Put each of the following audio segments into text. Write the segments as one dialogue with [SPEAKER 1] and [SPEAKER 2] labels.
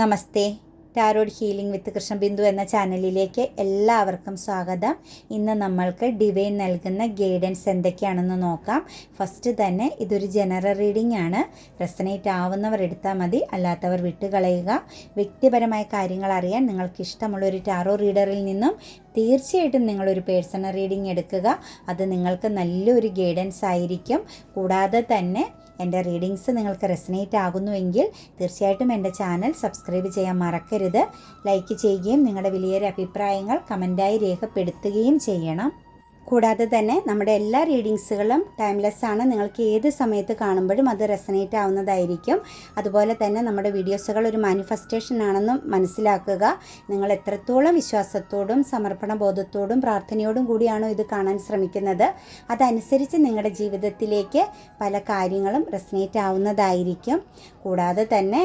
[SPEAKER 1] Namaste. Tarot healing with Krishnabindu എന്ന ചാനലിലേക്ക് എല്ലാവർക്കും സ്വാഗതം. ഇന്ന് നമ്മൾക്ക് ഡിവൈൻ നൽകുന്ന ഗൈഡൻസ് എന്തൊക്കെയാണെന്ന് നോക്കാം. ഫസ്റ്റ് തന്നെ ഇതൊരു ജനറൽ റീഡിംഗ് ആണ്. റെസനേറ്റ് ആവുന്നവർ എടുത്താൽ മതി അല്ലാത്തവർ വിട്ടുകളയുക. വ്യക്തിപരമായ കാര്യങ്ങൾ അറിയാൻ നിങ്ങൾക്ക് ഇഷ്ടമുള്ള ഒരു ടാറോ റീഡറിൽ നിന്നും തീർച്ചയായിട്ടും നിങ്ങളൊരു പേഴ്സണൽ റീഡിംഗ് എടുക്കുക. അത് നിങ്ങൾക്ക് നല്ലൊരു ഗൈഡൻസ് ആയിരിക്കും. കൂടാതെ തന്നെ എന്റെ റീഡിങ്സ് നിങ്ങൾക്ക് റെസനേറ്റ് ആകുന്നുവെങ്കിൽ തീർച്ചയായിട്ടും എന്റെ ചാനൽ സബ്സ്ക്രൈബ് ചെയ്യാൻ മറക്കരുത്. ലൈക്ക് ചെയ്യുകയും നിങ്ങളുടെ വലിയൊരു അഭിപ്രായങ്ങൾ കമന്റായി രേഖപ്പെടുത്തുകയും ചെയ്യണം. കൂടാതെ തന്നെ നമ്മുടെ എല്ലാ റീഡിങ്സുകളും ടൈംലെസ് ആണ് നിങ്ങൾക്ക് ഏത് സമയത്ത് കാണുമ്പോഴും അത് റെസനേറ്റ് ആവുന്നതായിരിക്കും. അതുപോലെ തന്നെ നമ്മുടെ വീഡിയോസുകൾ ഒരു മാനിഫെസ്റ്റേഷൻ ആണെന്നും മനസ്സിലാക്കുക. നിങ്ങൾ എത്രത്തോളം വിശ്വാസത്തോടും സമർപ്പണ ബോധത്തോടും പ്രാർത്ഥനയോടും കൂടിയാണോ ഇത് കാണാൻ ശ്രമിക്കുന്നത്? അതനുസരിച്ച് നിങ്ങളുടെ ജീവിതത്തിലേക്ക് പല കാര്യങ്ങളും റെസനേറ്റ് ആവുന്നതായിരിക്കും. കൂടാതെ തന്നെ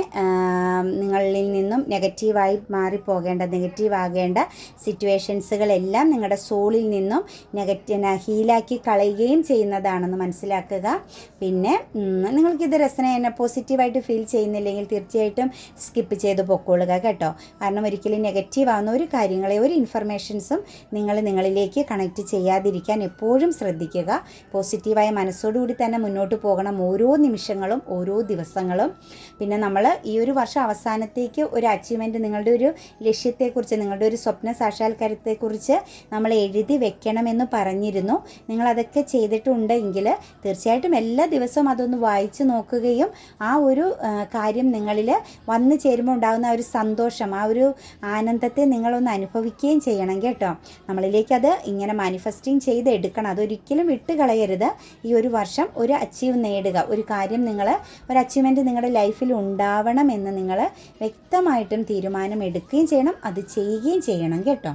[SPEAKER 1] നിങ്ങളിൽ നിന്നും നെഗറ്റീവായി മാറിപ്പോകേണ്ട നെഗറ്റീവ് ആകേണ്ട സിറ്റുവേഷൻസുകളെല്ലാം നിങ്ങളുടെ സോളിൽ നിന്നും നെഗറ്റീവ് ഹീലാക്കി കളയുകയും ചെയ്യുന്നതാണെന്ന് മനസ്സിലാക്കുക. പിന്നെ നിങ്ങൾക്കിത് രസന പോസിറ്റീവായിട്ട് ഫീൽ ചെയ്യുന്നില്ലെങ്കിൽ തീർച്ചയായിട്ടും സ്കിപ്പ് ചെയ്ത് പൊക്കോളുക കേട്ടോ. കാരണം ഒരിക്കലും നെഗറ്റീവ് ആവുന്ന ഒരു കാര്യങ്ങളെ ഒരു ഇൻഫർമേഷൻസും നിങ്ങൾ നിങ്ങളിലേക്ക് കണക്ട് ചെയ്യാതിരിക്കാൻ എപ്പോഴും ശ്രദ്ധിക്കുക. പോസിറ്റീവായ മനസ്സോടുകൂടി തന്നെ മുന്നോട്ട് പോകണം ഓരോ നിമിഷങ്ങളും ഓരോ ദിവസങ്ങളും. പിന്നെ നമ്മൾ ഈ ഒരു വർഷം അവസാനത്തേക്ക് ഒരു അച്ചീവ്മെന്റ് നിങ്ങളുടെ ഒരു ലക്ഷ്യത്തെക്കുറിച്ച് നിങ്ങളുടെ ഒരു സ്വപ്ന സാക്ഷാത്കാരത്തെക്കുറിച്ച് നമ്മൾ എഴുതി വെക്കണമെന്ന് പറഞ്ഞിരുന്നു. നിങ്ങൾ അതൊക്കെ ചെയ്തിട്ടുണ്ടെങ്കിൽ തീർച്ചയായിട്ടും എല്ലാ ദിവസവും അതൊന്ന് വായിച്ചു നോക്കുകയും ആ ഒരു കാര്യം നിങ്ങളിൽ വന്നു ചേരുമ്പോൾ ഉണ്ടാകുന്ന ആ ഒരു സന്തോഷം ആ ഒരു ആനന്ദത്തെ നിങ്ങളൊന്ന് അനുഭവിക്കുകയും ചെയ്യണം കേട്ടോ. നമ്മളിലേക്ക് അത് ഇങ്ങനെ മാനിഫെസ്റ്റിംഗ് ചെയ്തെടുക്കണം അതൊരിക്കലും വിട്ട് കളയരുത് ഈ ഒരു വർഷം ഒരു അച്ചീവ് നേടുക. ഒരു കാര്യം നിങ്ങൾ ഒരു അച്ചീവ്മെന്റ് നിങ്ങളുടെ ലൈഫിൽ ഉണ്ടാവണം എന്ന് നിങ്ങൾ വ്യക്തമായിട്ടും തീരുമാനം എടുക്കുകയും ചെയ്യണം. അത് ചെയ്യുകയും ചെയ്യണം കേട്ടോ.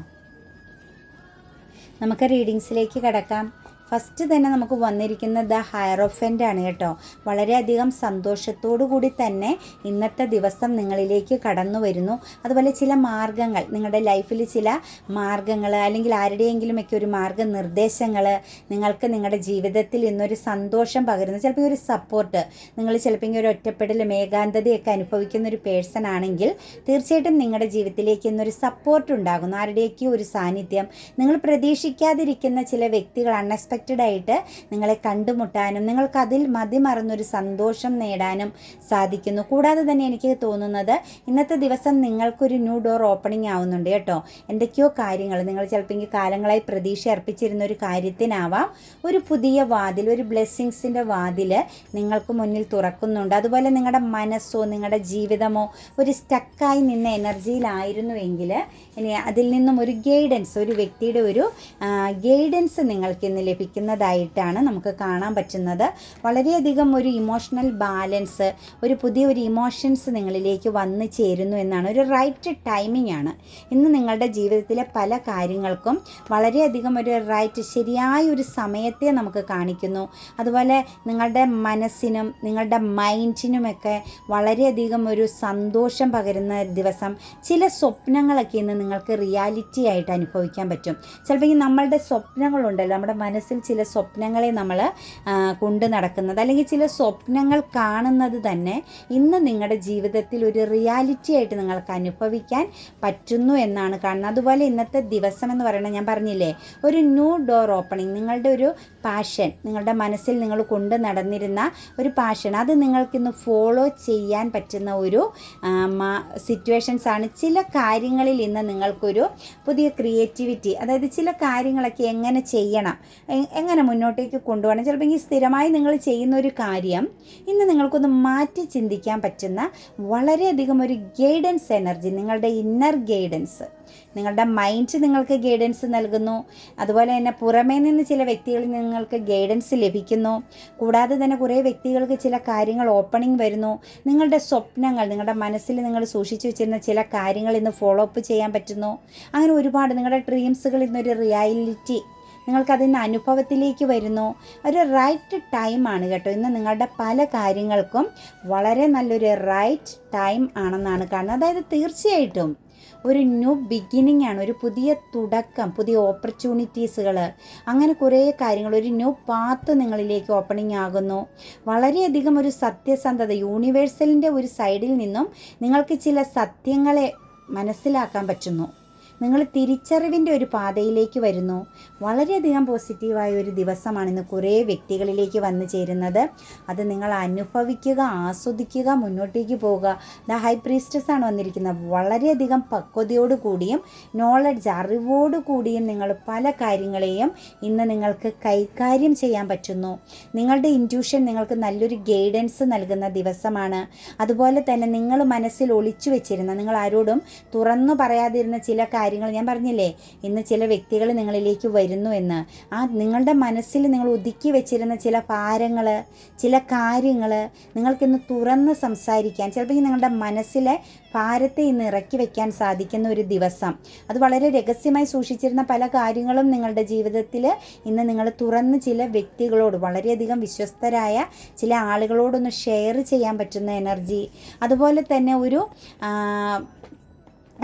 [SPEAKER 1] നമുക്ക് റീഡിങ്സിലേക്ക് കിടക്കാം. ഫസ്റ്റ് തന്നെ നമുക്ക് വന്നിരിക്കുന്നത് ഹയറോഫന്റ് ആണ് കേട്ടോ. വളരെയധികം സന്തോഷത്തോടു കൂടി തന്നെ ഇന്നത്തെ ദിവസം നിങ്ങളിലേക്ക് കടന്നു വരുന്നു. അതുപോലെ ചില മാർഗങ്ങൾ നിങ്ങളുടെ ലൈഫിൽ ചില മാർഗങ്ങൾ അല്ലെങ്കിൽ ആരുടെയെങ്കിലുമൊക്കെ ഒരു മാർഗനിർദ്ദേശങ്ങൾ നിങ്ങൾക്ക് നിങ്ങളുടെ ജീവിതത്തിൽ ഇന്നൊരു സന്തോഷം പകരുന്നു. ചിലപ്പോൾ ഒരു സപ്പോർട്ട് നിങ്ങൾ ചിലപ്പോൾ ഒരു ഒറ്റപ്പെടലും ഏകാന്തതയൊക്കെ അനുഭവിക്കുന്ന ഒരു പേഴ്സൺ ആണെങ്കിൽ തീർച്ചയായിട്ടും നിങ്ങളുടെ ജീവിതത്തിലേക്ക് ഇന്നൊരു സപ്പോർട്ട് ഉണ്ടാകുന്നു. ആരുടെയൊക്കെ ഒരു സാന്നിധ്യം. നിങ്ങൾ പ്രതീക്ഷിക്കാതിരിക്കുന്ന ചില വ്യക്തികൾ അൺഎക്സ്പെക്റ്റഡ് ആയിട്ട് നിങ്ങളെ കണ്ടുമുട്ടാനും നിങ്ങൾക്ക് അതിൽ മതിമറന്നൊരു സന്തോഷം നേടാനും സാധിക്കുന്നു. കൂടാതെ തന്നെ എനിക്ക് തോന്നുന്നത് ഇന്നത്തെ ദിവസം നിങ്ങൾക്കൊരു ന്യൂ ഡോർ ഓപ്പണിംഗ് ആവുന്നുണ്ട് കേട്ടോ. എന്തൊക്കെയോ കാര്യങ്ങൾ നിങ്ങൾ ചിലപ്പോൾ എനിക്ക് കാലങ്ങളായി പ്രതീക്ഷ അർപ്പിച്ചിരുന്ന ഒരു കാര്യത്തിനാവാം. ഒരു പുതിയ വാതിൽ ഒരു ബ്ലെസ്സിങ്സിന്റെ വാതിൽ നിങ്ങൾക്ക് മുന്നിൽ തുറക്കുന്നുണ്ട്. അതുപോലെ നിങ്ങളുടെ മനസ്സോ നിങ്ങളുടെ ജീവിതമോ ഒരു സ്റ്റക്കായി നിന്ന എനർജിയിലായിരുന്നുവെങ്കിൽ ഇനി അതിൽ നിന്നും ഒരു ഗൈഡൻസ് ഒരു വ്യക്തിയുടെ ഒരു ഗൈഡൻസ് നിങ്ങൾക്ക് ഇന്ന് ലഭിക്കുന്നതായിട്ടാണ് നമുക്ക് കാണാൻ പറ്റുന്നത്. വളരെയധികം ഒരു ഇമോഷണൽ ബാലൻസ് ഒരു പുതിയ ഒരു ഇമോഷൻസ് നിങ്ങളിലേക്ക് വന്നു ചേരുന്നു എന്നാണ്. ഒരു റൈറ്റ് ടൈമിംഗ് ആണ്. ഇന്ന് നിങ്ങളുടെ ജീവിതത്തിലെ പല കാര്യങ്ങൾക്കും വളരെയധികം ഒരു റൈറ്റ് ശരിയായ ഒരു സമയത്തെ നമുക്ക് കാണിക്കുന്നു. അതുപോലെ നിങ്ങളുടെ മനസ്സിനും നിങ്ങളുടെ മൈൻഡിനുമൊക്കെ വളരെയധികം ഒരു സന്തോഷം പകരുന്ന ദിവസം. ചില സ്വപ്നങ്ങളൊക്കെ ഇന്ന് നിങ്ങൾക്ക് റിയാലിറ്റി ആയിട്ട് അനുഭവിക്കാൻ പറ്റും. ചിലപ്പോൾ നമ്മളുടെ സ്വപ്നങ്ങളുണ്ടല്ലോ നമ്മുടെ മനസ്സിൽ ചില സ്വപ്നങ്ങളെ നമ്മൾ കൊണ്ട് നടക്കുന്നത്. അല്ലെങ്കിൽ ചില സ്വപ്നങ്ങൾ കാണുന്നത് തന്നെ ഇന്ന് നിങ്ങളുടെ ജീവിതത്തിൽ ഒരു റിയാലിറ്റി ആയിട്ട് നിങ്ങൾക്ക് അനുഭവിക്കാൻ പറ്റുന്നു എന്നാണ് കാണുന്നത്. അതുപോലെ ഇന്നത്തെ ദിവസം എന്ന് പറയുന്നത് ഞാൻ പറഞ്ഞില്ലേ ഒരു ന്യൂ ഡോർ ഓപ്പണിംഗ് നിങ്ങളുടെ ഒരു പാഷൻ നിങ്ങളുടെ മനസ്സിൽ നിങ്ങൾ കൊണ്ട് നടന്നിരുന്ന ഒരു പാഷൻ അത് നിങ്ങൾക്കിന്ന് ഫോളോ ചെയ്യാൻ പറ്റുന്ന ഒരു സിറ്റുവേഷൻസ് ആണ്. ചില കാര്യങ്ങളിൽ ഇന്ന് നിങ്ങൾക്കൊരു പുതിയ ക്രിയേറ്റിവിറ്റി അതായത് ചില കാര്യങ്ങളൊക്കെ എങ്ങനെ ചെയ്യണം എങ്ങനെ മുന്നോട്ടേക്ക് കൊണ്ടുപോകണം. ചിലപ്പോൾ ഈ സ്ഥിരമായി നിങ്ങൾ ചെയ്യുന്ന ഒരു കാര്യം ഇന്ന് നിങ്ങൾക്കൊന്ന് മാറ്റി ചിന്തിക്കാൻ പറ്റുന്ന വളരെയധികം ഒരു ഗൈഡൻസ് എനർജി നിങ്ങളുടെ ഇന്നർ ഗൈഡൻസ്. നിങ്ങളുടെ മൈൻഡ് നിങ്ങൾക്ക് ഗൈഡൻസ് നൽകുന്നു. അതുപോലെ തന്നെ പുറമേ നിന്ന് ചില വ്യക്തികളിൽ നിങ്ങൾക്ക് ഗൈഡൻസ് ലഭിക്കുന്നു. കൂടാതെ തന്നെ കുറേ വ്യക്തികൾക്ക് ചില കാര്യങ്ങൾ ഓപ്പണിംഗ് വരുന്നു. നിങ്ങളുടെ സ്വപ്നങ്ങൾ നിങ്ങളുടെ മനസ്സിൽ നിങ്ങൾ സൂക്ഷിച്ചു വെച്ചിരുന്ന ചില കാര്യങ്ങൾ ഇന്ന് ഫോളോ അപ്പ് ചെയ്യാൻ പറ്റുന്നു. അങ്ങനെ ഒരുപാട് നിങ്ങളുടെ ഡ്രീംസുകൾ ഇന്നൊരു റിയാലിറ്റി നിങ്ങൾക്ക് അതിൽ അനുഭവത്തിലേക്ക് വരുന്നു. ഒരു റൈറ്റ് ടൈം ആണ് കേട്ടോ. ഇന്ന് നിങ്ങളുടെ പല കാര്യങ്ങൾക്കും വളരെ നല്ലൊരു റൈറ്റ് ടൈം ആണെന്നാണ് കാണുന്നത്. അതായത് തീർച്ചയായിട്ടും ഒരു ന്യൂ ബിഗിനിങ് ആണ് ഒരു പുതിയ തുടക്കം പുതിയ ഓപ്പർച്യൂണിറ്റീസുകൾ അങ്ങനെ കുറേ കാര്യങ്ങൾ ഒരു ന്യൂ പാത്ത് നിങ്ങളിലേക്ക് ഓപ്പണിംഗ് ആകുന്നു. വളരെയധികം ഒരു സത്യസന്ധത യൂണിവേഴ്സലിന്റെ ഒരു സൈഡിൽ നിന്നും നിങ്ങൾക്ക് ചില സത്യങ്ങളെ മനസ്സിലാക്കാൻ പറ്റുന്നു. നിങ്ങൾ തിരിച്ചറിവിന്റെ ഒരു പാതയിലേക്ക് വരുന്നു. വളരെയധികം പോസിറ്റീവായ ഒരു ദിവസമാണ് ഇന്ന് കുറേ വ്യക്തികളിലേക്ക് വന്നു ചേരുന്നത്. അത് നിങ്ങൾ അനുഭവിക്കുക ആസ്വദിക്കുക മുന്നോട്ടേക്ക് പോവുക. ദ ഹൈ പ്രീസ്റ്റസ് ആണ് വന്നിരിക്കുന്നത്. വളരെയധികം പക്വതയോട് കൂടിയും നോളജ് അറിവോട് കൂടിയും നിങ്ങൾ പല കാര്യങ്ങളെയും ഇന്ന് നിങ്ങൾക്ക് കൈകാര്യം ചെയ്യാൻ പറ്റുന്നു. നിങ്ങളുടെ ഇന്റ്യൂഷൻ നിങ്ങൾക്ക് നല്ലൊരു ഗൈഡൻസ് നൽകുന്ന ദിവസമാണ്. അതുപോലെ തന്നെ നിങ്ങൾ മനസ്സിൽ ഒളിച്ചു വെച്ചിരുന്ന നിങ്ങൾ ആരോടും തുറന്നു പറയാതിരുന്ന ചില കാര്യങ്ങൾ ഞാൻ പറഞ്ഞില്ലേ? ഇന്ന് ചില വ്യക്തികൾ നിങ്ങളിലേക്ക് വരുന്നു എന്ന്. ആ നിങ്ങളുടെ മനസ്സിൽ നിങ്ങൾ ഒതുക്കി വെച്ചിരുന്ന ചില ഭാരങ്ങൾ ചില കാര്യങ്ങൾ നിങ്ങൾക്കിന്ന് തുറന്ന് സംസാരിക്കാൻ ചിലപ്പോൾ നിങ്ങളുടെ മനസ്സിലെ ഭാരത്തെ ഇന്ന് ഇറക്കി വെക്കാൻ സാധിക്കുന്ന ഒരു ദിവസം. അത് വളരെ രഹസ്യമായി സൂക്ഷിച്ചിരുന്ന പല കാര്യങ്ങളും നിങ്ങളുടെ ജീവിതത്തിൽ ഇന്ന് നിങ്ങൾ തുറന്ന് ചില വ്യക്തികളോട് വളരെയധികം വിശ്വസ്തരായ ചില ആളുകളോടൊന്ന് ഷെയർ ചെയ്യാൻ പറ്റുന്ന എനർജി. അതുപോലെ തന്നെ ഒരു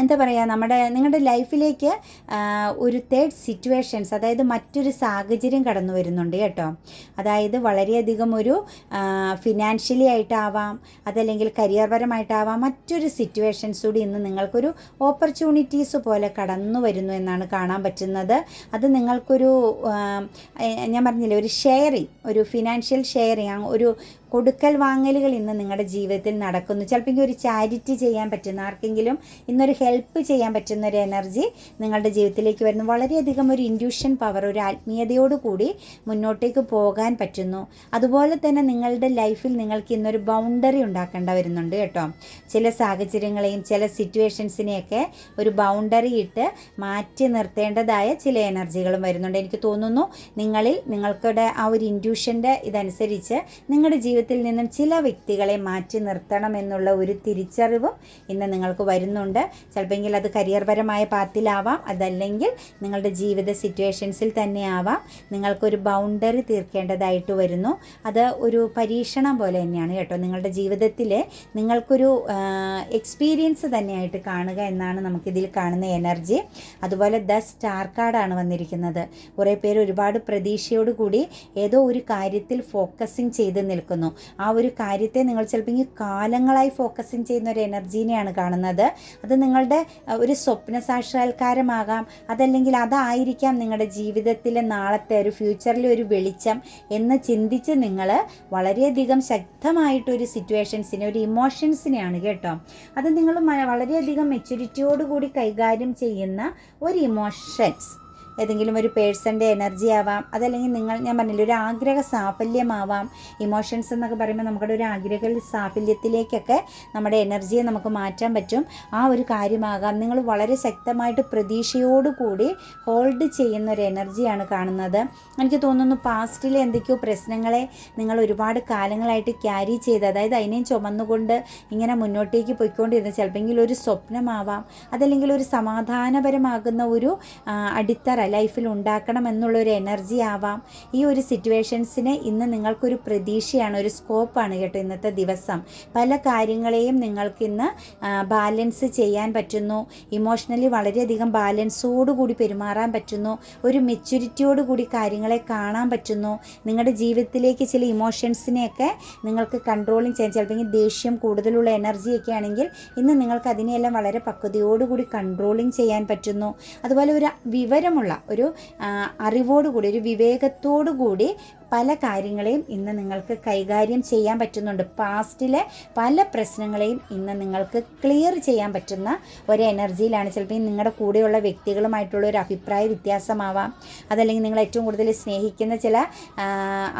[SPEAKER 1] എന്താ പറയുക നമ്മുടെ നിങ്ങളുടെ ലൈഫിലേക്ക് ഒരു തേർഡ് സിറ്റുവേഷൻസ് അതായത് മറ്റൊരു സാഹചര്യം കടന്നു വരുന്നുണ്ട് കേട്ടോ. അതായത് വളരെയധികം ഒരു ഫിനാൻഷ്യലി ആയിട്ടാവാം അതല്ലെങ്കിൽ കരിയർ പരമായിട്ടാവാം മറ്റൊരു സിറ്റുവേഷൻസ് കൂടി ഇന്ന് നിങ്ങൾക്കൊരു ഓപ്പർച്യൂണിറ്റീസ് പോലെ കടന്നു വരുന്നു എന്നാണ് കാണാൻ പറ്റുന്നത്. അത് നിങ്ങൾക്കൊരു ഞാൻ പറഞ്ഞില്ലേ ഒരു ഷെയറിങ് ഒരു ഫിനാൻഷ്യൽ ഷെയറിങ് ഒരു കൊടുക്കൽ വാങ്ങലുകൾ ഇന്ന് നിങ്ങളുടെ ജീവിതത്തിൽ നടക്കുന്നു. ചിലപ്പോൾ ഒരു ചാരിറ്റി ചെയ്യാൻ പറ്റുന്ന ആർക്കെങ്കിലും ഇന്നൊരു ഹെൽപ്പ് ചെയ്യാൻ പറ്റുന്ന ഒരു എനർജി നിങ്ങളുടെ ജീവിതത്തിലേക്ക് വരുന്നു. വളരെയധികം ഒരു ഇൻഡ്യൂഷൻ പവർ ഒരു ആത്മീയതയോടുകൂടി മുന്നോട്ടേക്ക് പോകാൻ പറ്റുന്നു. അതുപോലെ തന്നെ നിങ്ങളുടെ ലൈഫിൽ നിങ്ങൾക്ക് ഇന്നൊരു ബൗണ്ടറി ഉണ്ടാക്കേണ്ട വരുന്നുണ്ട് കേട്ടോ. ചില സാഹചര്യങ്ങളെയും ചില സിറ്റുവേഷൻസിനെയൊക്കെ ഒരു ബൗണ്ടറി ഇട്ട് മാറ്റി നിർത്തേണ്ടതായ ചില എനർജികളും വരുന്നുണ്ട്. എനിക്ക് തോന്നുന്നു നിങ്ങളിൽ നിങ്ങൾക്കുടെ ആ ഒരു ഇൻഡ്യൂഷന്റെ ഇതനുസരിച്ച് നിങ്ങളുടെ ജീവിതത്തിൽ നിന്നും ചില വ്യക്തികളെ മാറ്റി നിർത്തണം എന്നുള്ള ഒരു തിരിച്ചറിവും ഇന്ന് നിങ്ങൾക്ക് വരുന്നുണ്ട്. ചിലപ്പോൾ അത് കരിയർപരമായ പാത്തിലാവാം. അതല്ലെങ്കിൽ നിങ്ങളുടെ ജീവിത സിറ്റുവേഷൻസിൽ തന്നെ ആവാം നിങ്ങൾക്കൊരു ബൗണ്ടറി തീർക്കേണ്ടതായിട്ട് വരുന്നു. അത് ഒരു പരീക്ഷണം പോലെ തന്നെയാണ് കേട്ടോ. നിങ്ങളുടെ ജീവിതത്തിൽ നിങ്ങൾക്കൊരു എക്സ്പീരിയൻസ് തന്നെയായിട്ട് കാണുക എന്നാണ് നമുക്കിതിൽ കാണുന്ന എനർജി. അതുപോലെ ദ സ്റ്റാർ കാർഡാണ് വന്നിരിക്കുന്നത്. കുറേ പേര് ഒരുപാട് പ്രതീക്ഷയോടുകൂടി ഏതോ ഒരു കാര്യത്തിൽ ഫോക്കസിങ് ചെയ്ത് നിൽക്കുന്നു. ആ ഒരു കാര്യത്തെ നിങ്ങൾ ചിലപ്പോൾ ഈ കാലങ്ങളായി ഫോക്കസിങ് ചെയ്യുന്ന ഒരു എനർജീനെയാണ് കാണുന്നത്. അത് നിങ്ങളുടെ ഒരു സ്വപ്ന സാക്ഷാത്കാരമാകാം അതല്ലെങ്കിൽ അതായിരിക്കാം നിങ്ങളുടെ ജീവിതത്തിലെ നാളത്തെ ഒരു ഫ്യൂച്ചറിലെ ഒരു വെളിച്ചം എന്ന് ചിന്തിച്ച് നിങ്ങൾ വളരെയധികം ശക്തമായിട്ടൊരു സിറ്റുവേഷൻസിനെ ഒരു ഇമോഷൻസിനെയാണ് കേട്ടോ. അത് നിങ്ങൾ വളരെയധികം മെച്യൂരിറ്റിയോടുകൂടി കൈകാര്യം ചെയ്യുന്ന ഒരു ഇമോഷൻസ് ഏതെങ്കിലും ഒരു പേഴ്സന്റെ എനർജി ആവാം അതല്ലെങ്കിൽ നിങ്ങൾ ഞാൻ പറഞ്ഞില്ല ഒരു ആഗ്രഹ സാഫല്യമാവാം. ഇമോഷൻസ് എന്നൊക്കെ പറയുമ്പോൾ നമ്മുടെ ഒരു ആഗ്രഹ സാഫല്യത്തിലേക്കൊക്കെ നമ്മുടെ എനർജിയെ നമുക്ക് മാറ്റാൻ പറ്റും. ആ ഒരു കാര്യമാകാം. നിങ്ങൾ വളരെ ശക്തമായിട്ട് പ്രതീക്ഷയോടുകൂടി ഹോൾഡ് ചെയ്യുന്ന ഒരു എനർജിയാണ് കാണുന്നത്. എനിക്ക് തോന്നുന്നു പാസ്റ്റിലെ എന്തൊക്കെയോ പ്രശ്നങ്ങളെ നിങ്ങൾ ഒരുപാട് കാലങ്ങളായിട്ട് ക്യാരി ചെയ്ത് അതായത് അതിനെയും ചുമന്നുകൊണ്ട് ഇങ്ങനെ മുന്നോട്ടേക്ക് പോയിക്കൊണ്ടിരുന്ന ചിലപ്പോൾ ഒരു സ്വപ്നമാവാം അതല്ലെങ്കിൽ ഒരു സമാധാനപരമാകുന്ന ഒരു അടിത്തറ ലൈഫിൽ ഉണ്ടാക്കണം എന്നുള്ളൊരു എനർജി ആവാം. ഈ ഒരു സിറ്റുവേഷൻസിന് ഇന്ന് നിങ്ങൾക്കൊരു പ്രതീക്ഷയാണ് ഒരു സ്കോപ്പാണ് കേട്ടോ ഇന്നത്തെ ദിവസം. പല കാര്യങ്ങളെയും നിങ്ങൾക്കിന്ന് ബാലൻസ് ചെയ്യാൻ പറ്റുന്നു. ഇമോഷണലി വളരെയധികം ബാലൻസോടുകൂടി പെരുമാറാൻ പറ്റുന്നു. ഒരു മെച്യൂരിറ്റിയോട് കൂടി കാര്യങ്ങളെ കാണാൻ പറ്റുന്നു. നിങ്ങളുടെ ജീവിതത്തിലേക്ക് ചില ഇമോഷൻസിനെയൊക്കെ നിങ്ങൾക്ക് കൺട്രോളിങ് ചെയ്യാൻ ചിലപ്പോൾ ദേഷ്യം കൂടുതലുള്ള എനർജിയൊക്കെ ആണെങ്കിൽ ഇന്ന് നിങ്ങൾക്ക് അതിനെയെല്ലാം വളരെ പക്വതയോടുകൂടി കൺട്രോളിങ് ചെയ്യാൻ പറ്റുന്നു. അതുപോലെ ഒരു വിവരമുള്ള ഒരു അറിവോടുകൂടി ഒരു വിവേകത്തോടു കൂടി പല കാര്യങ്ങളെയും ഇന്ന് നിങ്ങൾക്ക് കൈകാര്യം ചെയ്യാൻ പറ്റുന്നുണ്ട്. പാസ്റ്റിലെ പല പ്രശ്നങ്ങളെയും ഇന്ന് നിങ്ങൾക്ക് ക്ലിയർ ചെയ്യാൻ പറ്റുന്ന ഒരു എനർജിയിലാണ് ചിലപ്പോൾ നിങ്ങളുടെ കൂടെയുള്ള വ്യക്തികളുമായിട്ടുള്ള ഒരു അഭിപ്രായ വ്യത്യാസമാവാം. അതല്ലെങ്കിൽ നിങ്ങൾ ഏറ്റവും കൂടുതൽ സ്നേഹിക്കുന്ന ചില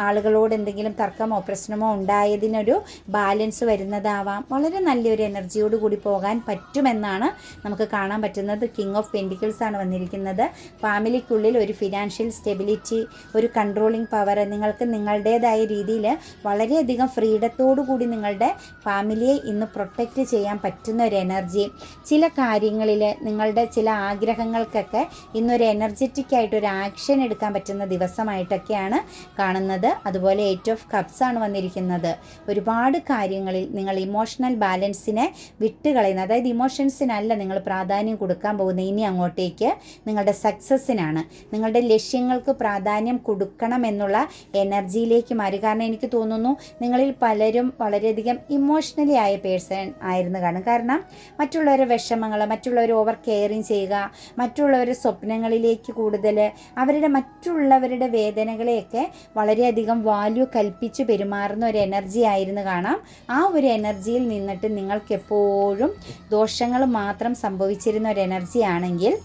[SPEAKER 1] ആളുകളോട് എന്തെങ്കിലും തർക്കമോ പ്രശ്നമോ ഉണ്ടായതിനൊരു ബാലൻസ് വരുന്നതാവാം. വളരെ നല്ലൊരു എനർജിയോട് കൂടി പോകാൻ പറ്റുമെന്നാണ് നമുക്ക് കാണാൻ പറ്റുന്നത്. കിങ് ഓഫ് പെൻഡിക്കിൾസ് ആണ് വന്നിരിക്കുന്നത്. ഫാമിലിക്കുള്ളിൽ ഒരു ഫിനാൻഷ്യൽ സ്റ്റെബിലിറ്റി ഒരു കൺട്രോളിങ് പവർ നിങ്ങൾക്ക് നിങ്ങളുടേതായ രീതിയിൽ വളരെയധികം ഫ്രീഡത്തോടു കൂടി നിങ്ങളുടെ ഫാമിലിയെ ഇന്ന് പ്രൊട്ടക്റ്റ് ചെയ്യാൻ പറ്റുന്ന ഒരു എനർജി. ചില കാര്യങ്ങളിൽ നിങ്ങളുടെ ചില ആഗ്രഹങ്ങൾക്കൊക്കെ ഇന്നൊരു എനർജറ്റിക് ആയിട്ട് ഒരു ആക്ഷൻ എടുക്കാൻ പറ്റുന്ന ദിവസമായിട്ടൊക്കെയാണ് കാണുന്നത്. അതുപോലെ എയ്റ്റ് ഓഫ് കപ്സ് ആണ് വന്നിരിക്കുന്നത്. ഒരുപാട് കാര്യങ്ങളിൽ നിങ്ങൾ ഇമോഷണൽ ബാലൻസിനെ വിട്ടുകളയുന്ന അതായത് ഇമോഷൻസിനല്ല നിങ്ങൾ പ്രാധാന്യം കൊടുക്കാൻ പോകുന്നത് ഇനി അങ്ങോട്ടേക്ക് നിങ്ങളുടെ സക്സസ്സിനാണ് നിങ്ങളുടെ ലക്ഷ്യങ്ങൾക്ക് പ്രാധാന്യം കൊടുക്കണം എന്നുള്ള എനർജിയിലേക്ക് മാറി. കാരണം എനിക്ക് തോന്നുന്നു നിങ്ങളിൽ പലരും വളരെയധികം ഇമോഷണലി ആയ പേഴ്സൺ ആയിരുന്നു. കാണും കാരണം മറ്റുള്ളവരെ വിഷമങ്ങൾ മറ്റുള്ളവർ ഓവർ കെയറിങ് ചെയ്യുക മറ്റുള്ളവരുടെ സ്വപ്നങ്ങളിലേക്ക് കൂടുതൽ അവരുടെ മറ്റുള്ളവരുടെ വേദനകളെയൊക്കെ വളരെയധികം വാല്യൂ കൽപ്പിച്ച് പെരുമാറുന്ന ഒരു എനർജി ആയിരുന്നു കാണാം. ആ ഒരു എനർജിയിൽ നിന്നിട്ട് നിങ്ങൾക്ക് എപ്പോഴും ദോഷങ്ങൾ മാത്രം സംഭവിച്ചിരുന്ന ഒരു എനർജി ആണെങ്കിൽ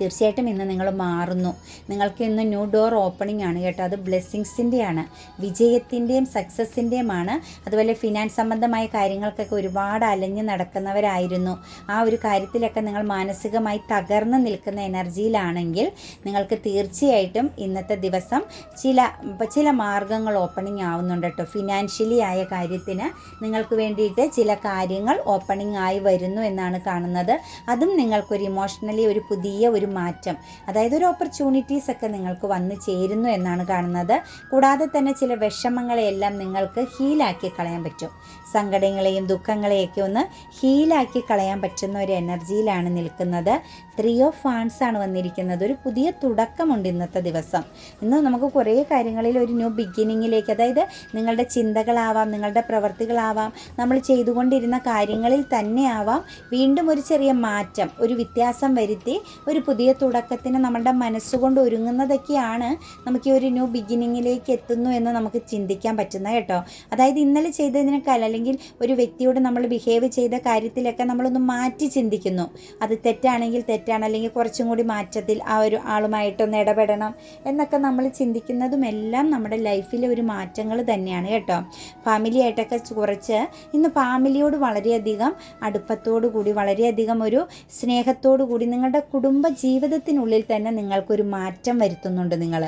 [SPEAKER 1] തീർച്ചയായിട്ടും ഇന്ന് നിങ്ങൾ മാറുന്നു. നിങ്ങൾക്ക് ഇന്ന് ന്യൂ ഡോർ ഓപ്പണിംഗ് ആണ് കേട്ടോ. അത് ബ്ലെസ്സിങ്സിന്റെയാണ്. വിജയത്തിന്റെയും സക്സസ്സിന്റെയുമാണ് അതുപോലെ ഫിനാൻസ് സംബന്ധമായ കാര്യങ്ങൾക്കൊക്കെ ഒരുപാട് അലഞ്ഞു നടക്കുന്നവരായിരുന്നു. ആ ഒരു കാര്യത്തിലൊക്കെ നിങ്ങൾ മാനസികമായി തകർന്ന് നിൽക്കുന്ന എനർജിയിലാണെങ്കിൽ നിങ്ങൾക്ക് തീർച്ചയായിട്ടും ഇന്നത്തെ ദിവസം ചില ചില മാർഗങ്ങൾ ഓപ്പണിംഗ് ആവുന്നുണ്ട് കേട്ടോ. ഫിനാൻഷ്യലി ആയ കാര്യത്തിന് നിങ്ങൾക്ക് വേണ്ടിയിട്ട് ചില കാര്യങ്ങൾ ഓപ്പണിംഗ് ആയി വരുന്നു എന്നാണ് കാണുന്നത്. അതും നിങ്ങൾക്കൊരു ഇമോഷണലി ഒരു പുതിയ ഒരു മാറ്റം. അതായത് ഒരു ഓപ്പർച്യൂണിറ്റീസ് ഒക്കെ നിങ്ങൾക്ക് വന്നു ചേരുന്നു എന്നാണ് കാണുന്നത്. കൂടാതെ തന്നെ ചില വിഷമങ്ങളെയെല്ലാം നിങ്ങൾക്ക് ഹീലാക്കി കളയാൻ പറ്റും. സങ്കടങ്ങളെയും ദുഃഖങ്ങളെയൊക്കെ ഒന്ന് ഹീലാക്കി കളയാൻ പറ്റുന്ന ഒരു എനർജിയിലാണ് നിൽക്കുന്നത്. ത്രീ ഓഫ് ഫാൻസ് ആണ് വന്നിരിക്കുന്നത്. ഒരു പുതിയ തുടക്കമുണ്ട് ഇന്നത്തെ ദിവസം. ഇന്ന് നമുക്ക് കുറേ കാര്യങ്ങളിൽ ഒരു ന്യൂ ബിഗിനിങ്ങിലേക്ക് അതായത് നിങ്ങളുടെ ചിന്തകളാവാം നിങ്ങളുടെ പ്രവർത്തികളാവാം നമ്മൾ ചെയ്തുകൊണ്ടിരുന്ന കാര്യങ്ങളിൽ തന്നെ ആവാം. വീണ്ടും ഒരു ചെറിയ മാറ്റം ഒരു വ്യത്യാസം വരുത്തി ഒരു പുതിയ തുടക്കത്തിന് നമ്മുടെ മനസ്സുകൊണ്ട് ഒരുങ്ങുന്നതൊക്കെയാണ് നമുക്ക് ഈ ഒരു ന്യൂ ബിഗിനിങ്ങിലേക്ക് എത്തുന്നു എന്ന് നമുക്ക് ചിന്തിക്കാൻ പറ്റുന്ന കേട്ടോ. അതായത് ഇന്നലെ ചെയ്തതിനേക്കാൾ അല്ലെങ്കിൽ ഒരു വ്യക്തിയോട് നമ്മൾ ബിഹേവ് ചെയ്ത കാര്യത്തിലൊക്കെ നമ്മളൊന്ന് മാറ്റി ചിന്തിക്കുന്നു. അത് തെറ്റാണെങ്കിൽ തെറ്റാണ് അല്ലെങ്കിൽ കുറച്ചും കൂടി മാറ്റത്തിൽ ആ ഒരു ആളുമായിട്ടൊന്ന് ഇടപെടണം എന്നൊക്കെ നമ്മൾ ചിന്തിക്കുന്നതുമെല്ലാം നമ്മുടെ ലൈഫിലെ ഒരു മാറ്റങ്ങൾ തന്നെയാണ് കേട്ടോ. ഫാമിലി ആയിട്ടൊക്കെ കുറച്ച് ഇന്ന് ഫാമിലിയോട് വളരെയധികം അടുപ്പത്തോടു കൂടി വളരെയധികം ഒരു സ്നേഹത്തോടു കൂടി നിങ്ങളുടെ കുടുംബ ജീവിതത്തിനുള്ളിൽ തന്നെ നിങ്ങൾക്കൊരു മാറ്റം വരുത്തുന്നുണ്ട് നിങ്ങൾ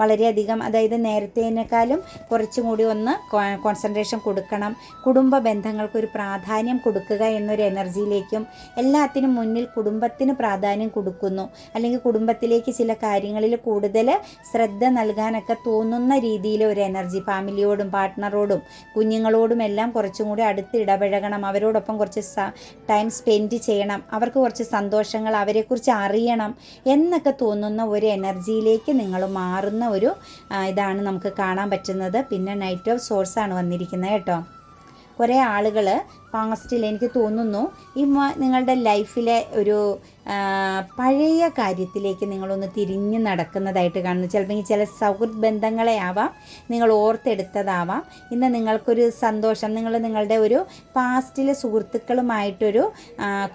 [SPEAKER 1] വളരെയധികം അതായത് നേരത്തേനേക്കാളും കുറച്ചും കൂടി ഒന്ന് കോൺസെൻട്രേഷൻ കൊടുക്കണം. കുടുംബ ബന്ധങ്ങൾക്കൊരു പ്രാധാന്യം കൊടുക്കുക എന്നൊരു എനർജിയിലേക്കും എല്ലാത്തിനും മുന്നിൽ കുടുംബത്തിന് പ്രാധാന്യം കൊടുക്കുന്നു. അല്ലെങ്കിൽ കുടുംബത്തിലേക്ക് ചില കാര്യങ്ങളിൽ കൂടുതൽ ശ്രദ്ധ നൽകാനൊക്കെ തോന്നുന്ന രീതിയിൽ ഒരു എനർജി ഫാമിലിയോടും പാർട്ട്ണറോടും കുഞ്ഞുങ്ങളോടും എല്ലാം കുറച്ചും കൂടി അടുത്ത് ഇടപഴകണം. അവരോടൊപ്പം കുറച്ച് ടൈം സ്പെൻഡ് ചെയ്യണം. അവർക്ക് കുറച്ച് സന്തോഷങ്ങൾ അവരെക്കുറിച്ച് അറിയണം എന്നൊക്കെ തോന്നുന്ന ഒരു എനർജിയിലേക്ക് നിങ്ങൾ മാറുന്ന ഒരു ഇതാണ് നമുക്ക് കാണാൻ പറ്റുന്നത്. പിന്നെ നൈറ്റ് ഓഫ് സോഴ്സ് ആണ് വന്നിരിക്കുന്നത് കേട്ടോ. കുറേ ആളുകൾ പാസ്റ്റിൽ എനിക്ക് തോന്നുന്നു ഈ നിങ്ങളുടെ ലൈഫിലെ ഒരു പഴയ കാര്യത്തിലേക്ക് നിങ്ങളൊന്ന് തിരിഞ്ഞു നടക്കുന്നതായിട്ട് കാണുന്നു. ചിലപ്പോൾ ചില സൗഹൃദ ബന്ധങ്ങളെ ആവാം നിങ്ങൾ ഓർത്തെടുത്തതാവാം. ഇന്ന് നിങ്ങൾക്കൊരു സന്തോഷം നിങ്ങൾ നിങ്ങളുടെ ഒരു പാസ്റ്റിലെ സുഹൃത്തുക്കളുമായിട്ടൊരു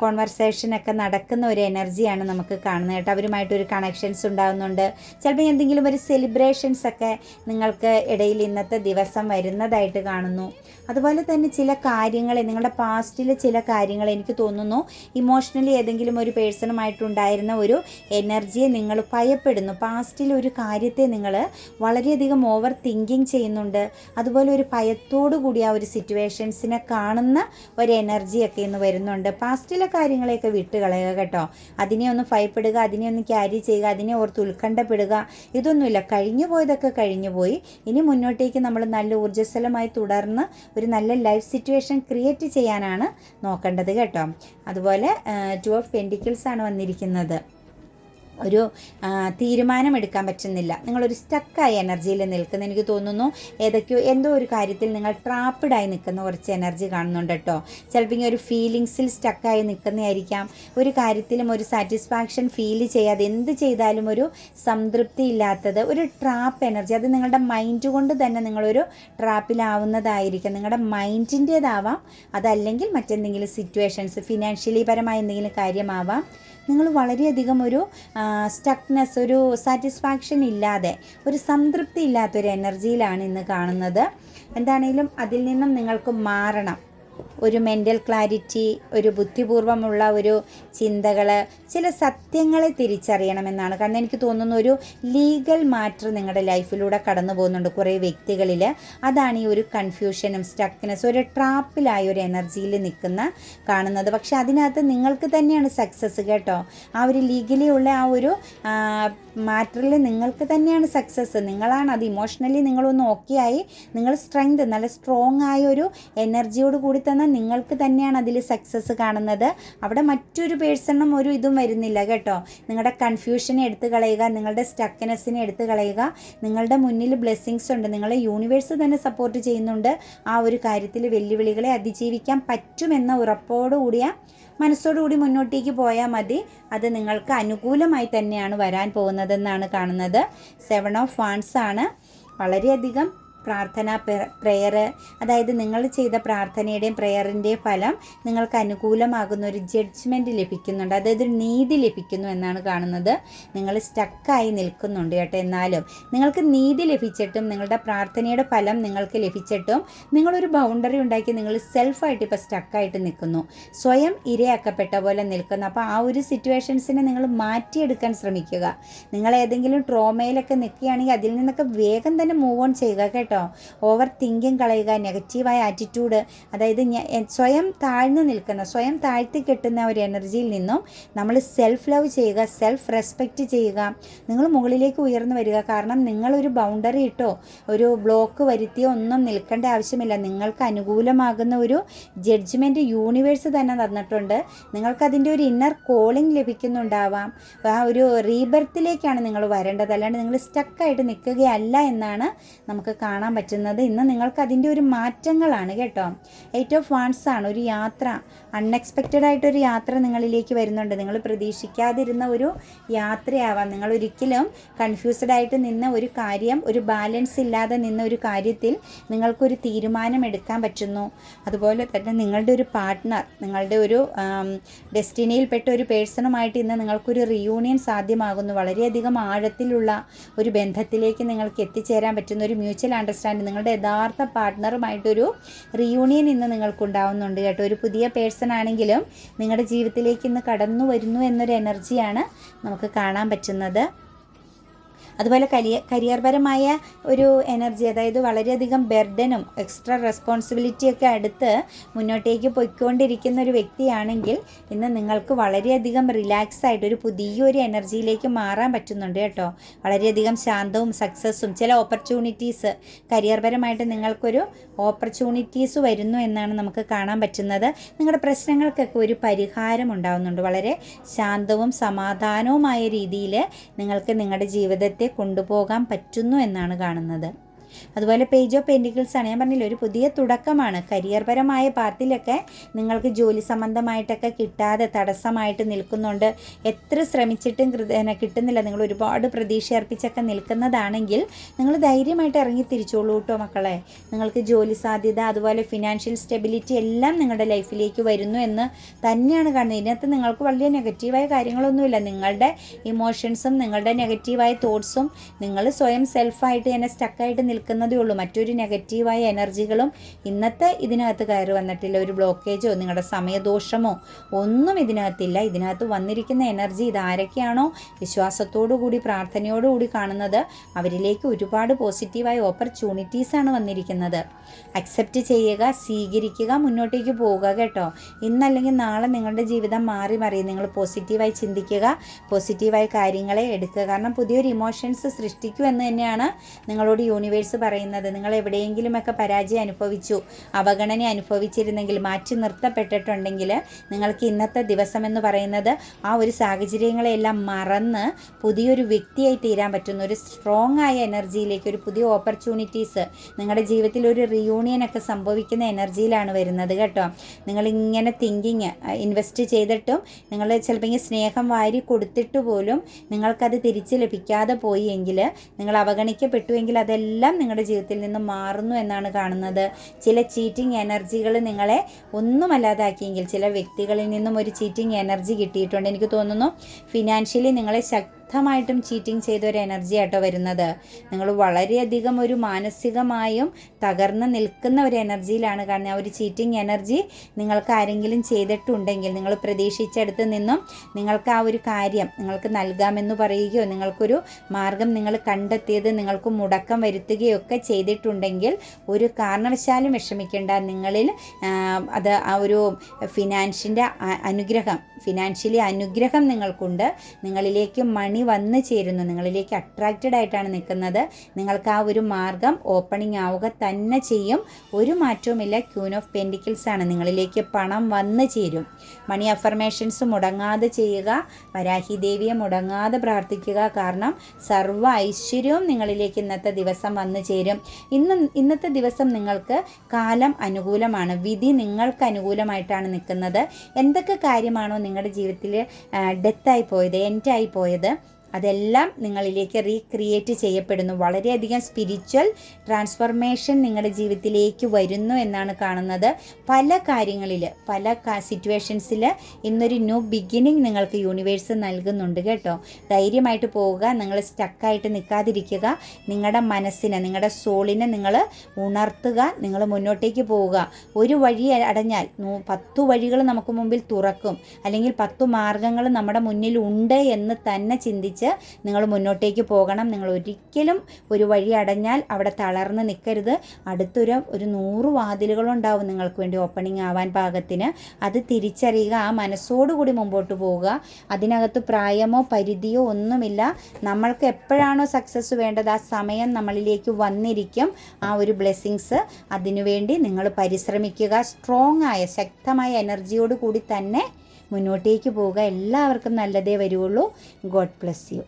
[SPEAKER 1] കോൺവെർസേഷനൊക്കെ നടക്കുന്ന ഒരു എനർജിയാണ് നമുക്ക് കാണുന്നത് കേട്ടോ. അവരുമായിട്ടൊരു കണക്ഷൻസ് ഉണ്ടാകുന്നുണ്ട് ചിലപ്പോൾ എന്തെങ്കിലും ഒരു സെലിബ്രേഷൻസ് ഒക്കെ നിങ്ങൾക്ക് ഇടയിൽ ഇന്നത്തെ ദിവസം വരുന്നതായിട്ട് കാണുന്നു. അതുപോലെ തന്നെ ചില കാര്യങ്ങളെ നിങ്ങളുടെ പാസ്റ്റിലെ ചില കാര്യങ്ങൾ എനിക്ക് തോന്നുന്നു. ഇമോഷണലി ഏതെങ്കിലും ഒരു പേഴ്സണുമായിട്ടുണ്ടായിരുന്ന ഒരു എനർജിയെ നിങ്ങൾ ഭയപ്പെടുന്നു. പാസ്റ്റിൽ ഒരു കാര്യത്തെ നിങ്ങൾ വളരെയധികം ഓവർ തിങ്കിങ് ചെയ്യുന്നുണ്ട്. അതുപോലെ ഒരു ഭയത്തോടു കൂടി ആ ഒരു സിറ്റുവേഷൻസിനെ കാണുന്ന ഒരു എനർജിയൊക്കെ ഇന്ന് വരുന്നുണ്ട്. പാസ്റ്റിലെ കാര്യങ്ങളെയൊക്കെ വിട്ട് കളയുക കേട്ടോ. അതിനെ ഒന്ന് ഭയപ്പെടുക അതിനെ ഒന്ന് ക്യാരി ചെയ്യുക അതിനെ ഓർത്ത് ഉത്കണ്ഠപ്പെടുക ഇതൊന്നുമില്ല. കഴിഞ്ഞു പോയതൊക്കെ കഴിഞ്ഞു പോയി. ഇനി മുന്നോട്ടേക്ക് നമ്മൾ നല്ല ഊർജസ്വലമായി തുടർന്ന് ഒരു നല്ല ലൈഫ് സിറ്റുവേഷൻ ക്രിയേറ്റ് ചെയ്യാനാണ് നോക്കേണ്ടത് കേട്ടോ. അതുപോലെ ടു ഓഫ് പെന്റിക്കിൾസ് ആണ് വന്നിരിക്കുന്നത്. ഒരു തീരുമാനമെടുക്കാൻ പറ്റുന്നില്ല. നിങ്ങളൊരു സ്റ്റക്കായ എനർജിയിൽ നിൽക്കുന്ന. എനിക്ക് തോന്നുന്നു ഏതൊക്കെയോ എന്തോ ഒരു കാര്യത്തിൽ നിങ്ങൾ ട്രാപ്പിഡായി നിൽക്കുന്ന കുറച്ച് എനർജി കാണുന്നുണ്ട് കേട്ടോ ചിലപ്പോൾ ഇങ്ങനെ ഒരു ഫീലിങ്സിൽ സ്റ്റക്കായി നിൽക്കുന്നതായിരിക്കാം. ഒരു കാര്യത്തിലും ഒരു സാറ്റിസ്ഫാക്ഷൻ ഫീൽ ചെയ്യാതെ എന്ത് ചെയ്താലും ഒരു സംതൃപ്തി ഇല്ലാത്തത് ഒരു ട്രാപ്പ് എനർജി അത് നിങ്ങളുടെ മൈൻഡ് കൊണ്ട് തന്നെ നിങ്ങളൊരു ട്രാപ്പിലാവുന്നതായിരിക്കും നിങ്ങളുടെ മൈൻഡിന്റേതാവാം അതല്ലെങ്കിൽ മറ്റെന്തെങ്കിലും സിറ്റുവേഷൻസ് ഫിനാൻഷ്യലി പരമായ എന്തെങ്കിലും കാര്യമാവാം. നിങ്ങൾ വളരെയധികം ഒരു സ്റ്റക്നെസ് ഒരു സാറ്റിസ്ഫാക്ഷൻ ഇല്ലാതെ ഒരു സംതൃപ്തി ഇല്ലാത്തൊരു എനർജിയിലാണ് ഇന്ന് കാണുന്നത്. എന്താണെങ്കിലും അതിൽ നിന്നും നിങ്ങൾക്ക് മാറണം. ഒരു മെന്റൽ ക്ലാരിറ്റി ഒരു ബുദ്ധിപൂർവമുള്ള ഒരു ചിന്തകൾ ചില സത്യങ്ങളെ തിരിച്ചറിയണമെന്നാണ്. കാരണം എനിക്ക് തോന്നുന്നു ഒരു ലീഗൽ മാറ്റർ നിങ്ങളുടെ ലൈഫിലൂടെ കടന്നു പോകുന്നുണ്ട് കുറേ വ്യക്തികളിൽ അതാണ് ഈ ഒരു കൺഫ്യൂഷനും സ്റ്റക്നെസ് ഒരു ട്രാപ്പിലായ ഒരു എനർജിയിൽ നിൽക്കുന്ന കാണുന്നത്. പക്ഷെ അതിനകത്ത് നിങ്ങൾക്ക് തന്നെയാണ് സക്സസ് കേട്ടോ. ആ ഒരു ലീഗലി ഉള്ള ആ ഒരു മാറ്ററിൽ നിങ്ങൾക്ക് തന്നെയാണ് സക്സസ് നിങ്ങളാണ് അത് ഇമോഷണലി നിങ്ങളൊന്ന് ഓക്കെ ആയി നിങ്ങൾ സ്ട്രെങ്ത് നല്ല സ്ട്രോങ് ആയ ഒരു എനർജിയോട് കൂടി തന്നെ നിങ്ങൾക്ക് തന്നെയാണ് അതിൽ സക്സസ് കാണുന്നത്. അവിടെ മറ്റൊരു പേഴ്സണും ഒരു ഇതും വരുന്നില്ല കേട്ടോ. നിങ്ങളുടെ കൺഫ്യൂഷനെ എടുത്തു കളയുക നിങ്ങളുടെ സ്റ്റക്കനെസ്സിനെ എടുത്തു കളയുക. നിങ്ങളുടെ മുന്നിൽ ബ്ലെസ്സിങ്സ് ഉണ്ട്. നിങ്ങളെ യൂണിവേഴ്സ് തന്നെ സപ്പോർട്ട് ചെയ്യുന്നുണ്ട്. ആ ഒരു കാര്യത്തിൽ വെല്ലുവിളികളെ അതിജീവിക്കാൻ പറ്റുമെന്ന ഉറപ്പോടുകൂടിയ മനസ്സോടുകൂടി മുന്നോട്ടേക്ക് പോയാൽ മതി. അത് നിങ്ങൾക്ക് അനുകൂലമായി തന്നെയാണ് വരാൻ പോകുന്നതെന്നാണ് കാണുന്നത്. സെവൻ ഓഫ് വാൺസ് ആണ്. വളരെയധികം പ്രാർത്ഥന പ്രെയർ അതായത് നിങ്ങൾ ചെയ്ത പ്രാർത്ഥനയുടെയും പ്രെയറിന്റെയും ഫലം നിങ്ങൾക്ക് അനുകൂലമാകുന്ന ഒരു ജഡ്ജ്മെന്റ് ലഭിക്കുന്നുണ്ട്. അതായത് ഒരു നീതി ലഭിക്കുന്നു എന്നാണ് കാണുന്നത്. നിങ്ങൾ സ്റ്റക്കായി നിൽക്കുന്നുണ്ട് കേട്ടോ എന്നാലും. നിങ്ങൾക്ക് നീതി ലഭിച്ചിട്ടും നിങ്ങളുടെ പ്രാർത്ഥനയുടെ ഫലം നിങ്ങൾക്ക് ലഭിച്ചിട്ടും നിങ്ങളൊരു ബൗണ്ടറി ഉണ്ടാക്കി നിങ്ങൾ സെൽഫായിട്ട് ഇപ്പോൾ സ്റ്റക്കായിട്ട് നിൽക്കുന്നു. സ്വയം ഇരയാക്കപ്പെട്ട പോലെ നിൽക്കുന്നു. അപ്പോൾ ആ ഒരു സിറ്റുവേഷൻസിനെ നിങ്ങൾ മാറ്റിയെടുക്കാൻ ശ്രമിക്കുക. നിങ്ങൾ ഏതെങ്കിലും ട്രോമയിലൊക്കെ നിൽക്കുകയാണെങ്കിൽ അതിൽ നിന്നൊക്കെ വേഗം തന്നെ മൂവ് ഓൺ ചെയ്യുക കേട്ടോ. കേട്ടോ. ഓവർ തിങ്കിങ് കളയുക നെഗറ്റീവായ ആറ്റിറ്റ്യൂഡ് അതായത് സ്വയം താഴ്ന്നു നിൽക്കുന്ന സ്വയം താഴ്ത്തി കെട്ടുന്ന ഒരു എനർജിയിൽ നിന്നും നമ്മൾ സെൽഫ് ലവ് ചെയ്യുക സെൽഫ് റെസ്പെക്റ്റ് ചെയ്യുക. നിങ്ങൾ മുകളിലേക്ക് ഉയർന്നു വരിക. കാരണം നിങ്ങളൊരു ബൗണ്ടറി ഇട്ടോ ഒരു ബ്ലോക്ക് വരുത്തിയോ ഒന്നും നിൽക്കേണ്ട ആവശ്യമില്ല. നിങ്ങൾക്ക് അനുകൂലമാകുന്ന ഒരു ജഡ്ജ്മെന്റ് യൂണിവേഴ്സ് തന്നെ തന്നിട്ടുണ്ട്. നിങ്ങൾക്കതിന്റെ ഒരു ഇന്നർ കോളിംഗ് ലഭിക്കുന്നുണ്ടാവാം. ആ ഒരു റീബർത്തിലേക്കാണ് നിങ്ങൾ വരേണ്ടത്. അല്ലാണ്ട് നിങ്ങൾ സ്റ്റക്കായിട്ട് നിൽക്കുകയല്ല എന്നാണ് നമുക്ക് കാണാൻ കാണാൻ പറ്റുന്നത്. ഇന്ന് നിങ്ങൾക്ക് അതിന്റെ ഒരു മാറ്റങ്ങളാണ് കേട്ടോ. എയ്റ്റ് ഓഫ് വാൺസ് ആണ് ഒരു യാത്ര. അൺഎക്സ്പെക്റ്റഡ് ആയിട്ടൊരു യാത്ര നിങ്ങളിലേക്ക് വരുന്നുണ്ട്. നിങ്ങൾ പ്രതീക്ഷിക്കാതിരുന്ന ഒരു യാത്രയാവാം. നിങ്ങൾ ഒരിക്കലും കൺഫ്യൂസ്ഡ് ആയിട്ട് നിന്ന ഒരു കാര്യം ഒരു ബാലൻസ് ഇല്ലാതെ നിന്ന ഒരു കാര്യത്തിൽ നിങ്ങൾക്കൊരു തീരുമാനം എടുക്കാൻ പറ്റുന്നു. അതുപോലെ തന്നെ നിങ്ങളുടെ ഒരു പാർട്ട്ണർ നിങ്ങളുടെ ഒരു ഡെസ്റ്റിനിയിൽപ്പെട്ട ഒരു പേഴ്സണുമായിട്ട് ഇന്ന് നിങ്ങൾക്കൊരു റിയൂണിയൻ സാധ്യമാകുന്നു. വളരെയധികം ആഴത്തിലുള്ള ഒരു ബന്ധത്തിലേക്ക് നിങ്ങൾക്ക് എത്തിച്ചേരാൻ പറ്റുന്ന ഒരു മ്യൂച്വൽ അണ്ടർസ്റ്റാൻഡിങ് നിങ്ങളുടെ യഥാർത്ഥ പാർട്ട്ണറുമായിട്ടൊരു റിയൂണിയൻ ഇന്ന് നിങ്ങൾക്കുണ്ടാവുന്നുണ്ട് കേട്ടോ. ഒരു പുതിയ പേഴ്സൺ ആണെങ്കിലും നിങ്ങളുടെ ജീവിതത്തിലേക്ക് ഇന്ന് കടന്നു വരുന്നു എന്നൊരു എനർജിയാണ് നമുക്ക് കാണാൻ പറ്റുന്നത്. അതുപോലെ കരിയ കരിയർപരമായ ഒരു എനർജി അതായത് വളരെയധികം ബെർഡനും എക്സ്ട്രാ റെസ്പോൺസിബിലിറ്റിയൊക്കെ അടുത്ത് മുന്നോട്ടേക്ക് പൊയ്ക്കൊണ്ടിരിക്കുന്ന ഒരു വ്യക്തിയാണെങ്കിൽ ഇന്ന് നിങ്ങൾക്ക് വളരെയധികം റിലാക്സ് ആയിട്ട് ഒരു പുതിയൊരു എനർജിയിലേക്ക് മാറാൻ പറ്റുന്നുണ്ട് കേട്ടോ. വളരെയധികം ശാന്തവും സക്സസ്സും ചില ഓപ്പർച്യൂണിറ്റീസ് കരിയർപരമായിട്ട് നിങ്ങൾക്കൊരു ഓപ്പർച്യൂണിറ്റീസ് വരുന്നു എന്നാണ് നമുക്ക് കാണാൻ പറ്റുന്നത്. നിങ്ങളുടെ പ്രശ്നങ്ങൾക്കൊക്കെ ഒരു പരിഹാരം ഉണ്ടാകുന്നുണ്ട് വളരെ ശാന്തവും സമാധാനവുമായ രീതിയിൽ നിങ്ങൾക്ക് നിങ്ങളുടെ ജീവിതത്തെ കൊണ്ടുപോകാൻ പറ്റുന്നു എന്നാണ് കാണുന്നത്. അതുപോലെ പേജ് ഓഫ് ആണ്. ഞാൻ പറഞ്ഞില്ല ഒരു പുതിയ തുടക്കമാണ്. കരിയർപരമായ പാർട്ടിയിലൊക്കെ നിങ്ങൾക്ക് ജോലി സംബന്ധമായിട്ടൊക്കെ കിട്ടാതെ തടസ്സമായിട്ട് നിൽക്കുന്നുണ്ട്. എത്ര ശ്രമിച്ചിട്ടും കിട്ടുന്നില്ല. നിങ്ങൾ ഒരുപാട് പ്രതീക്ഷ അർപ്പിച്ചൊക്കെ നിൽക്കുന്നതാണെങ്കിൽ നിങ്ങൾ ധൈര്യമായിട്ട് ഇറങ്ങി തിരിച്ചോളൂ കേട്ടോ മക്കളെ. നിങ്ങൾക്ക് ജോലി സാധ്യത അതുപോലെ ഫിനാൻഷ്യൽ സ്റ്റെബിലിറ്റി എല്ലാം നിങ്ങളുടെ ലൈഫിലേക്ക് വരുന്നു എന്ന് തന്നെയാണ് കാണുന്നത്. ഇതിനകത്ത് നിങ്ങൾക്ക് വലിയ നെഗറ്റീവായ കാര്യങ്ങളൊന്നുമില്ല. നിങ്ങളുടെ ഇമോഷൻസും നിങ്ങളുടെ നെഗറ്റീവായ തോട്ട്സും നിങ്ങൾ സ്വയം സെൽഫായിട്ട് തന്നെ സ്റ്റക്കായിട്ട് നിൽക്കുന്ന നിൽക്കുന്നതേ ഉള്ളൂ. മറ്റൊരു നെഗറ്റീവായ എനർജികളും ഇന്നത്തെ ഇതിനകത്ത് കയറി വന്നിട്ടില്ല. ഒരു ബ്ലോക്കേജോ നിങ്ങളുടെ സമയദോഷമോ ഒന്നും ഇതിനകത്തില്ല. ഇതിനകത്ത് വന്നിരിക്കുന്ന എനർജി ഇതാരൊക്കെയാണോ? വിശ്വാസത്തോടു കൂടി പ്രാർത്ഥനയോടുകൂടി കാണുന്നത് അവരിലേക്ക് ഒരുപാട് പോസിറ്റീവായ ഓപ്പർച്യൂണിറ്റീസാണ് വന്നിരിക്കുന്നത്. അക്സെപ്റ്റ് ചെയ്യുക സ്വീകരിക്കുക മുന്നോട്ടേക്ക് പോവുക കേട്ടോ. ഇന്നല്ലെങ്കിൽ നാളെ നിങ്ങളുടെ ജീവിതം മാറി മറിയും. നിങ്ങൾ പോസിറ്റീവായി ചിന്തിക്കുക പോസിറ്റീവായ കാര്യങ്ങളെ എടുക്കുക. കാരണം പുതിയൊരു ഇമോഷൻസ് സൃഷ്ടിക്കൂ എന്ന് തന്നെയാണ് നിങ്ങളോട് യൂണിവേഴ്സ് പറയുന്നത്. നിങ്ങൾ എവിടെയെങ്കിലുമൊക്കെ പരാജയം അനുഭവിച്ചു അവഗണന അനുഭവിച്ചിരുന്നെങ്കിൽ മാറ്റി നിർത്തപ്പെട്ടിട്ടുണ്ടെങ്കിൽ നിങ്ങൾക്ക് ഇന്നത്തെ ദിവസം എന്ന് പറയുന്നത് ആ ഒരു സാഹചര്യങ്ങളെല്ലാം മറന്ന് പുതിയൊരു വ്യക്തിയായി തീരാൻ പറ്റുന്ന ഒരു സ്ട്രോങ് ആയ എനർജിയിലേക്ക് ഒരു പുതിയ ഓപ്പർച്യൂണിറ്റീസ് നിങ്ങളുടെ ജീവിതത്തിൽ ഒരു റിയൂണിയൻ ഒക്കെ സംഭവിക്കുന്ന എനർജിയിലാണ് വരുന്നത് കേട്ടോ. നിങ്ങൾ ഇങ്ങനെ തിങ്കിങ് ഇൻവെസ്റ്റ് ചെയ്തിട്ടും നിങ്ങൾ ചിലപ്പോൾ സ്നേഹം വാരി കൊടുത്തിട്ട് പോലും നിങ്ങൾക്കത് തിരിച്ച് ലഭിക്കാതെ പോയി എങ്കിൽ നിങ്ങൾ അവഗണിക്കപ്പെട്ടുവെങ്കിൽ അതെല്ലാം നിങ്ങളുടെ ജീവിതത്തിൽ നിന്ന് മാറുന്നു എന്നാണ് കാണുന്നത്. ചില ചീറ്റിംഗ് എനർജികൾ നിങ്ങളെ ഒന്നുമല്ലാതാക്കിയെങ്കിൽ ചില വ്യക്തികളിൽ നിന്നും ഒരു ചീറ്റിംഗ് എനർജി കിട്ടിയിട്ടുണ്ട്. എനിക്ക് തോന്നുന്നു ഫിനാൻഷ്യലി നിങ്ങളെ ശക്തി ശക്തമായിട്ടും ചീറ്റിംഗ് ചെയ്ത ഒരു എനർജി ആട്ടോ വരുന്നത്. നിങ്ങൾ വളരെയധികം ഒരു മാനസികമായും തകർന്ന് നിൽക്കുന്ന ഒരു എനർജിയിലാണ് കാരണം ആ ഒരു ചീറ്റിംഗ് എനർജി നിങ്ങൾക്ക് ആരെങ്കിലും ചെയ്തിട്ടുണ്ടെങ്കിൽ നിങ്ങൾ പ്രതീക്ഷിച്ചെടുത്ത് നിന്നും നിങ്ങൾക്ക് ആ ഒരു കാര്യം നിങ്ങൾക്ക് നൽകാമെന്ന് പറയുകയോ നിങ്ങൾക്കൊരു മാർഗം നിങ്ങൾ കണ്ടെത്തിയത് നിങ്ങൾക്ക് മുടക്കം വരുത്തുകയോ ഒക്കെ ചെയ്തിട്ടുണ്ടെങ്കിൽ ഒരു കാരണവശാലും വിഷമിക്കേണ്ട. നിങ്ങളിൽ അത് ആ ഒരു ഫിനാൻഷ്യന്റെ അനുഗ്രഹം ഫിനാൻഷ്യലി അനുഗ്രഹം നിങ്ങൾക്കുണ്ട്. നിങ്ങളിലേക്ക് മണി വന്നു ചേരുന്നു. നിങ്ങളിലേക്ക് അട്രാക്റ്റഡ് ആയിട്ടാണ് നിൽക്കുന്നത്. നിങ്ങൾക്ക് ആ ഒരു മാർഗം ഓപ്പണിംഗ് ആവുക തന്നെ ചെയ്യും. ഒരു മാറ്റവുമില്ല. ക്യൂൻ ഓഫ് പെൻഡിക്കിൾസ് ആണ്. നിങ്ങളിലേക്ക് പണം വന്നു ചേരും. മണി അഫർമേഷൻസ് മുടങ്ങാതെ ചെയ്യുക വരാഹി ദേവിയെ മുടങ്ങാതെ പ്രാർത്ഥിക്കുക കാരണം സർവ ഐശ്വര്യവും നിങ്ങളിലേക്ക് ഇന്നത്തെ ദിവസം വന്നു ചേരും. ഇന്ന് ഇന്നത്തെ ദിവസം നിങ്ങൾക്ക് കാലം അനുകൂലമാണ്. വിധി നിങ്ങൾക്ക് അനുകൂലമായിട്ടാണ് നിൽക്കുന്നത്. എന്തൊക്കെ കാര്യമാണോ നിങ്ങളുടെ ജീവിതത്തിൽ ഡെത്തായി പോയത് എൻഡായി പോയത്? അതെല്ലാം നിങ്ങളിലേക്ക് റീക്രിയേറ്റ് ചെയ്യപ്പെടുന്നു. വളരെയധികം സ്പിരിച്വൽ ട്രാൻസ്ഫർമേഷൻ നിങ്ങളുടെ ജീവിതത്തിലേക്ക് വരുന്നു എന്നാണ് കാണുന്നത്. പല കാര്യങ്ങളിൽ പല സിറ്റുവേഷൻസിൽ ഇന്നൊരു ന്യൂ ബിഗിനിങ് നിങ്ങൾക്ക് യൂണിവേഴ്സ് നൽകുന്നുണ്ട് കേട്ടോ. ധൈര്യമായിട്ട് പോവുക നിങ്ങൾ സ്റ്റക്കായിട്ട് നിൽക്കാതിരിക്കുക. നിങ്ങളുടെ മനസ്സിനെ നിങ്ങളുടെ സോളിനെ നിങ്ങൾ ഉണർത്തുക നിങ്ങൾ മുന്നോട്ടേക്ക് പോവുക. ഒരു വഴി അടഞ്ഞാൽ പത്തു വഴികൾ നമുക്ക് മുമ്പിൽ തുറക്കും. അല്ലെങ്കിൽ പത്തു മാർഗങ്ങൾ നമ്മുടെ മുന്നിൽ ഉണ്ട് എന്ന് തന്നെ ചിന്തിച്ച് നിങ്ങൾ മുന്നോട്ടേക്ക് പോകണം. നിങ്ങൾ ഒരിക്കലും ഒരു വഴി അടഞ്ഞാൽ അവിടെ തളർന്ന് നിൽക്കരുത്. അടുത്തൊരു ഒരു നൂറ് വാതിലുകളുണ്ടാവും നിങ്ങൾക്ക് വേണ്ടി ഓപ്പണിംഗ് ആവാൻ പാകത്തിന്. അത് തിരിച്ചറിയുക ആ മനസ്സോടുകൂടി മുമ്പോട്ട് പോവുക. അതിനകത്ത് പ്രായമോ പരിധിയോ ഒന്നുമില്ല. നമ്മൾക്ക് എപ്പോഴാണോ സക്സസ് വേണ്ടത് ആ സമയം നമ്മളിലേക്ക് വന്നിരിക്കും. ആ ഒരു ബ്ലെസ്സിങ്സ് അതിനുവേണ്ടി നിങ്ങൾ പരിശ്രമിക്കുക. സ്ട്രോങ് ആയ ശക്തമായ എനർജിയോട് കൂടി തന്നെ മുന്നോട്ടേക്ക് പോവുക. എല്ലാവർക്കും നല്ലതേ വരുള്ളൂ ഗോഡ് ബ്ലെസ് യു